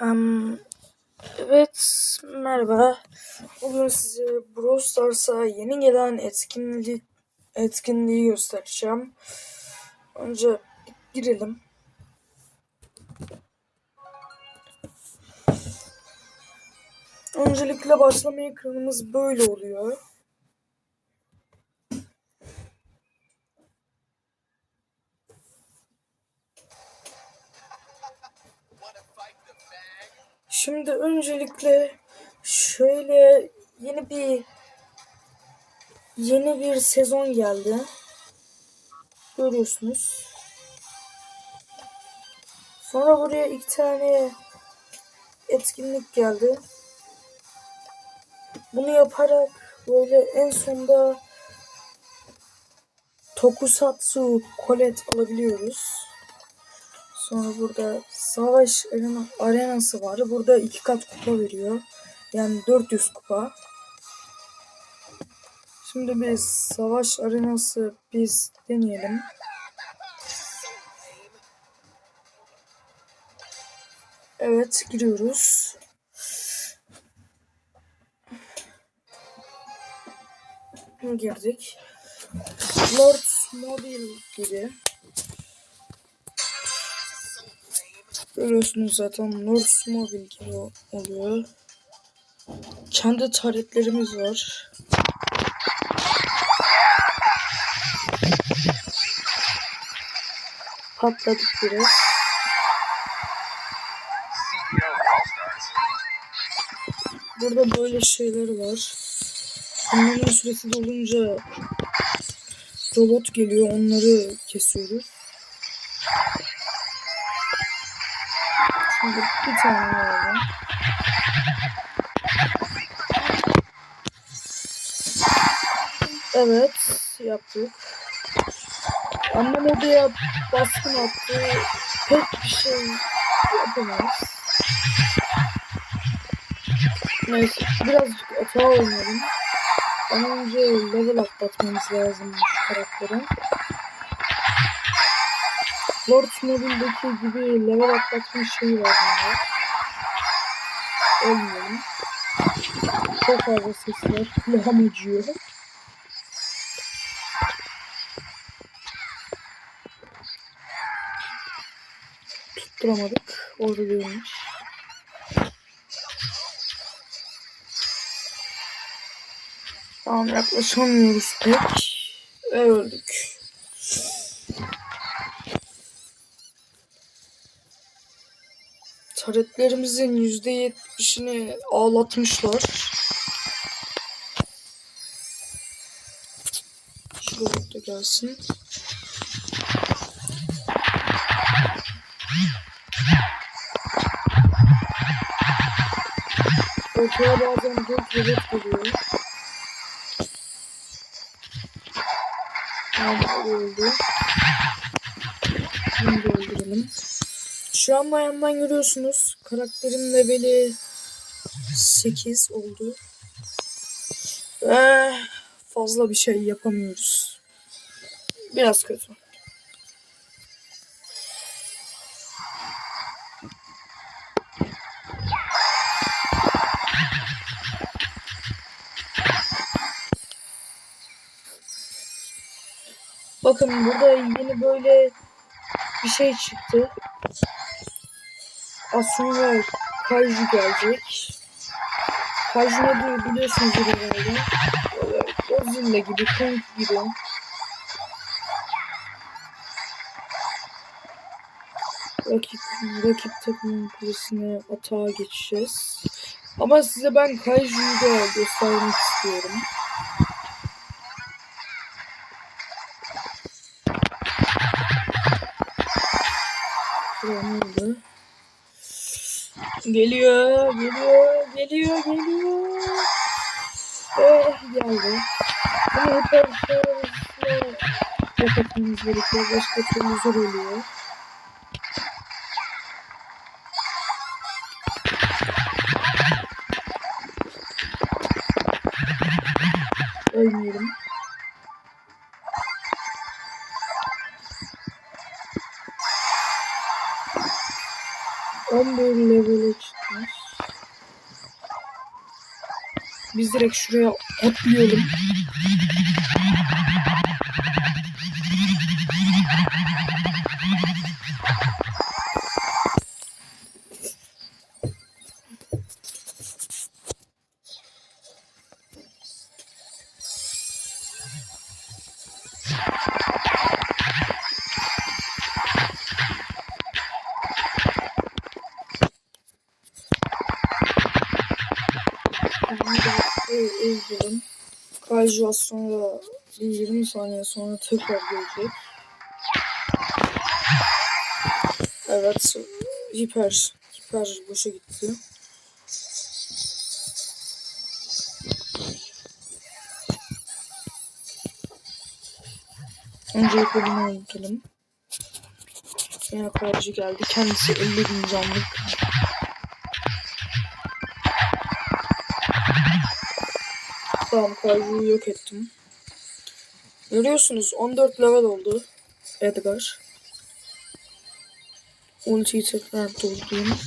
Em, evet, merhaba. Bugün size Brawl Stars'a yeni gelen etkinlik etkinliği göstereceğim. Önce girelim. Öncelikle başlama ekranımız böyle oluyor. Şimdi öncelikle şöyle yeni bir yeni bir sezon geldi. Görüyorsunuz. Sonra buraya iki tane etkinlik geldi. Bunu yaparak böyle en sonda Tokusatsu Colette alabiliyoruz. Sonra burada savaş arena, arenası var. Burada iki kat kupa veriyor. Yani 400 kupa. Şimdi biz savaş arenası biz deneyelim. Evet giriyoruz. Girdik. Lord Mobile gibi. Görüyorsunuz zaten North Mobile gibi oluyor. Kendi taretlerimiz var. Patladık biraz. Burada böyle şeyler var. Bunların süresi dolunca robot geliyor. Onları kesiyoruz. Şimdi bir tane alalım. Evet yaptık. Annem odaya baskın attı. Pek bir şey yapamayız. Neyse birazcık hata oynayalım. Önce level atlatmamız lazım şu karakterin. Lord Mobile'deki gibi level atlatma şeyi var bunda. Olmuyorum. Çok fazla ses var. Kulağım acıyor. Tutturamadık. Orada değilmiş. Tamam yaklaşamıyoruz pek. Ve öldük. Taretlerimizin yüzde yetmişini ağlatmışlar. Şu robot da gelsin. Ortaya bazen dört robot geliyor. Tamam öldü. Şu an yandan görüyorsunuz. Karakterim leveli 8 oldu. Ve fazla bir şey yapamıyoruz. Biraz kötü. Bakın burada yeni böyle bir şey çıktı. Az sonra Kaiju gelecek. Kaiju ne diyor biliyorsunuz herhalde. Godzilla gibi, Kong gibi. Rakip, rakip takımın kulesine atağa geçeceğiz. Ama size ben Kaiju'yu da göstermek istiyorum. Şuraya ne oldu? Geliyor, geliyor, geliyor, geliyor. Eh geldi. Bunu hep yapmamız gerekiyor. Başka türlü zor oluyor. Biz direkt şuraya atlayalım. Öldürüm. Kaiju az sonra bir 20 saniye sonra tekrar gelecek. Evet. Hiper. Hiper boşa gitti. Öncelikle bunu öldürelim. Sonra Kaiju geldi. Kendisi 50 bin canlık. Tamam Kaiju'yu yok ettim. Görüyorsunuz 14 level oldu Edgar. Ultiyi tekrar doldurayım.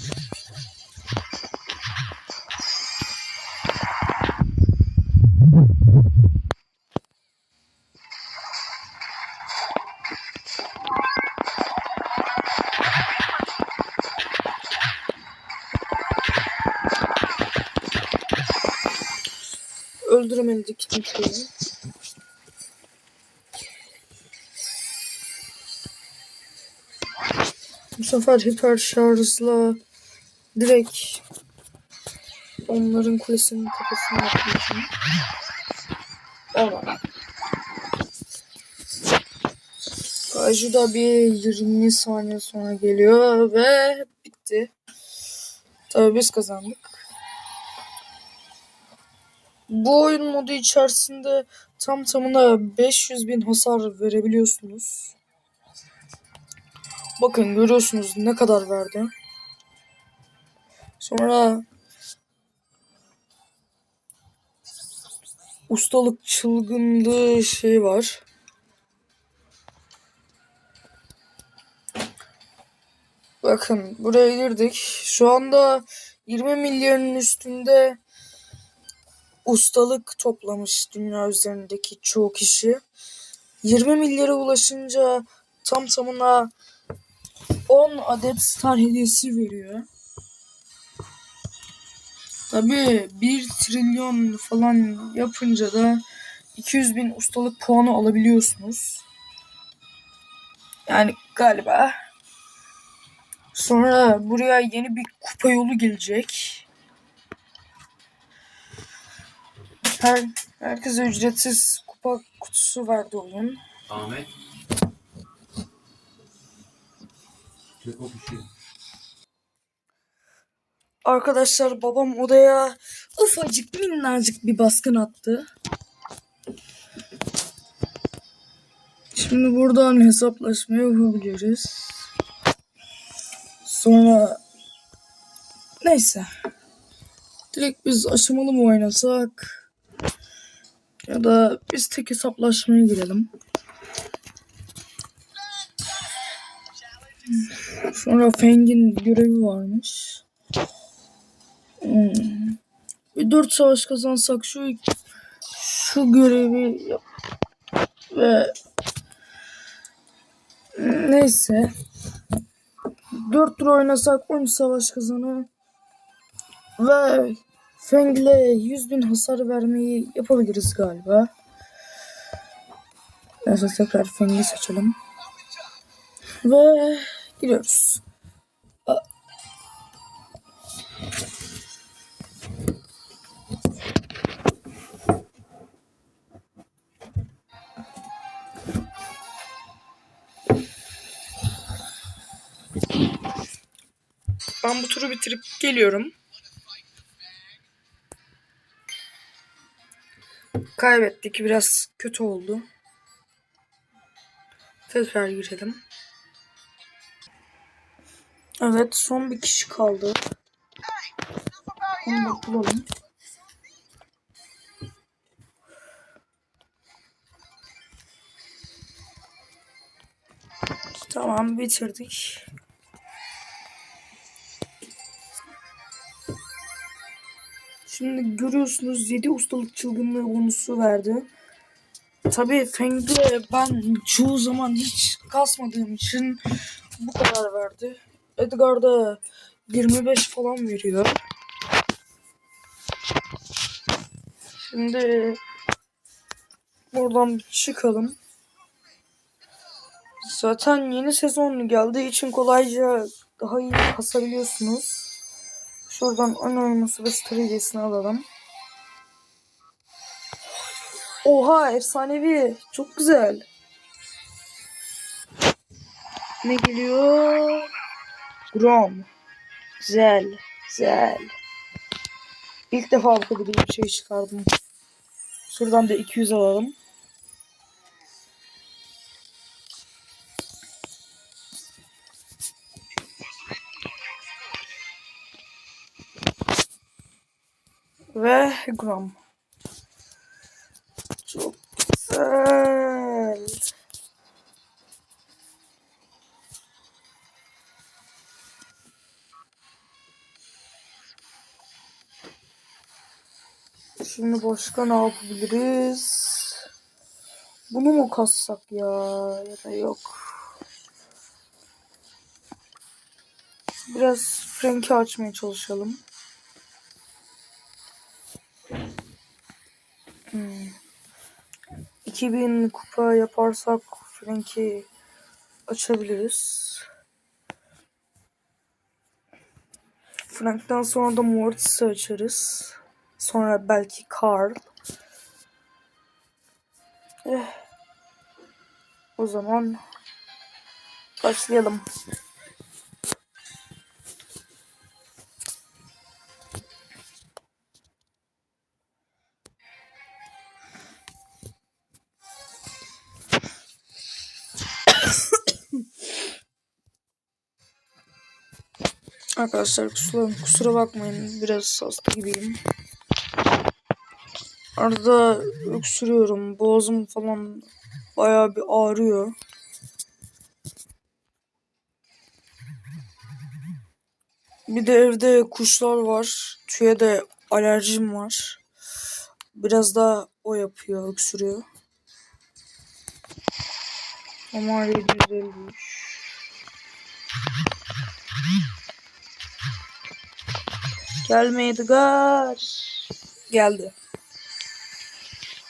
Öldüremedik kimseyi. Bu sefer hiper şarjla direkt onların kulesinin tepesine atlayacağım. Tamam. Kaiju da bir 20 saniye sonra geliyor ve bitti. Tabii biz kazandık. Bu oyun modu içerisinde tam tamına 500 bin hasar verebiliyorsunuz. Bakın görüyorsunuz ne kadar verdi. Sonra ustalık çılgınlığı şey var. Bakın buraya girdik. Şu anda 20 milyarın üstünde ustalık toplamış dünya üzerindeki çoğu kişi. 20 milyara ulaşınca tam tamına 10 adet star hediyesi veriyor. Tabii 1 trilyon falan yapınca da 200 bin ustalık puanı alabiliyorsunuz. Yani galiba. Sonra buraya yeni bir kupa yolu gelecek. Her, herkese ücretsiz kupa kutusu verdi oyun. Ahmet. Kişi. Arkadaşlar babam odaya ufacık minnacık bir baskın attı. Şimdi buradan hesaplaşma yapabiliriz. Sonra neyse. Direkt biz aşamalı mı oynasak? Ya da biz tek hesaplaşmaya girelim. Sonra Feng'in görevi varmış. Hmm. Bir dört savaş kazansak şu şu görevi yap ve neyse dört tur oynasak 10 savaş kazanır ve Feng'le 100 bin hasar vermeyi yapabiliriz galiba. Neyse tekrar Feng'i seçelim. Ve gidiyoruz. Ben bu turu bitirip geliyorum. Kaybettik. Biraz kötü oldu. Tekrar girelim. Evet son bir kişi kaldı. Onu da bulalım. Tamam bitirdik. Şimdi görüyorsunuz 7 ustalık çılgınlığı bonusu verdi. Tabii Feng'de ben çoğu zaman hiç kasmadığım için bu kadar verdi. Edgar'da 25 falan veriyor. Şimdi buradan çıkalım. Zaten yeni sezon geldiği için kolayca daha iyi kasabiliyorsunuz. Şuradan ön oynaması ve stratejisini alalım. Oha efsanevi. Çok güzel. Ne geliyor? Grom. Güzel. Güzel. İlk defa bu kadar bir şey çıkardım. Şuradan da 200 alalım. Ve Grom. Çok güzel. Şimdi başka ne yapabiliriz? Bunu mu kassak ya? Ya da yok. Biraz Frank'i açmaya çalışalım. 2000 kupa yaparsak Frank'i açabiliriz. Frank'ten sonra da Mortis'i açarız. Sonra belki Carl. Eh. O zaman başlayalım. Arkadaşlar kusura, kusura bakmayın biraz hasta gibiyim. Arada öksürüyorum. Boğazım falan bayağı bir ağrıyor. Bir de evde kuşlar var. Tüye de alerjim var. Biraz da o yapıyor, öksürüyor. Ama 753. Gelme Edgar. Geldi.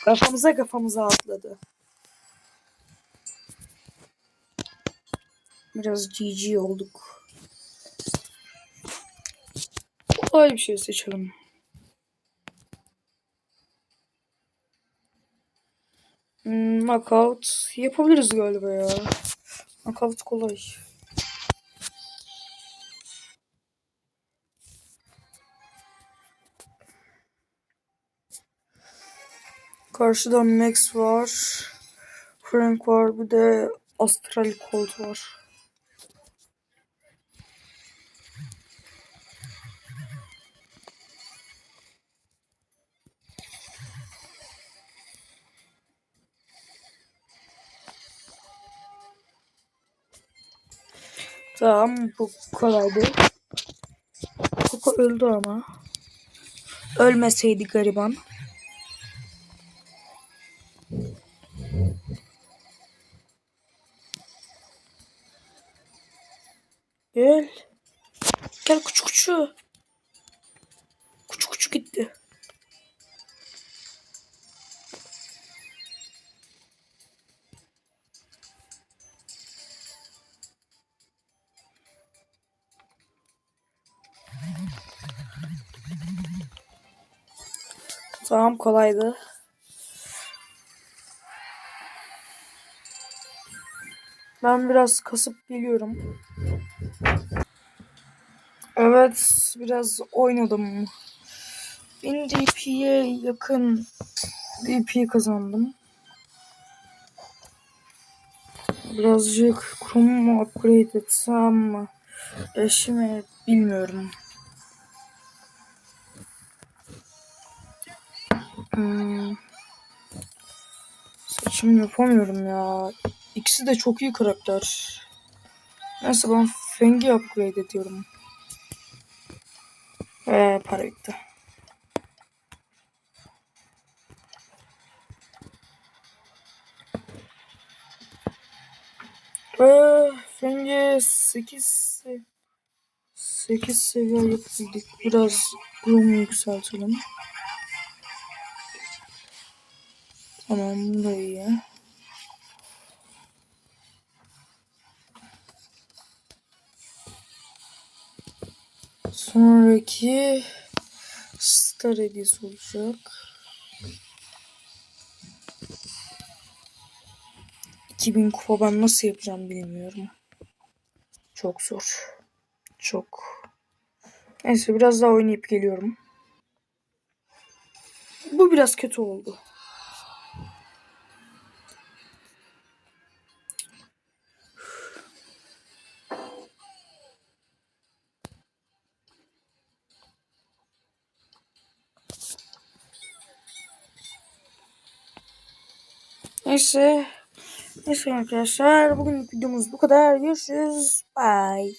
Kafamıza kafamıza atladı. Biraz GG olduk. Kolay bir şey seçelim. Hmm, knockout yapabiliriz galiba ya. Knockout kolay. Karşıda Max var. Frank var. Bir de Astral Colt var. Tamam bu kolaydı. Koko öldü ama. Ölmeseydi gariban. Küçük. Küçük küçük gitti. Tamam kolaydı. Ben biraz kasıp geliyorum. Evet, biraz oynadım. 1000 DP'ye yakın DP kazandım. Birazcık Chrome'u upgrade etsem mi? Eşimi bilmiyorum. Hmm. Seçim yapamıyorum ya. İkisi de çok iyi karakter. Neyse ben Feng'i upgrade ediyorum. Ee, para gitti. Ee, bence 8 8 seviye yapabildik. Biraz durumu yükseltelim. Tamam bu da iyi. Sonraki Star hediyesi olacak. 2000 kupa ben nasıl yapacağım bilmiyorum. Çok zor. Çok. Neyse biraz daha oynayıp geliyorum. Bu biraz kötü oldu. Neyse. Neyse arkadaşlar. Bugünlük videomuz bu kadar. Görüşürüz. Bye.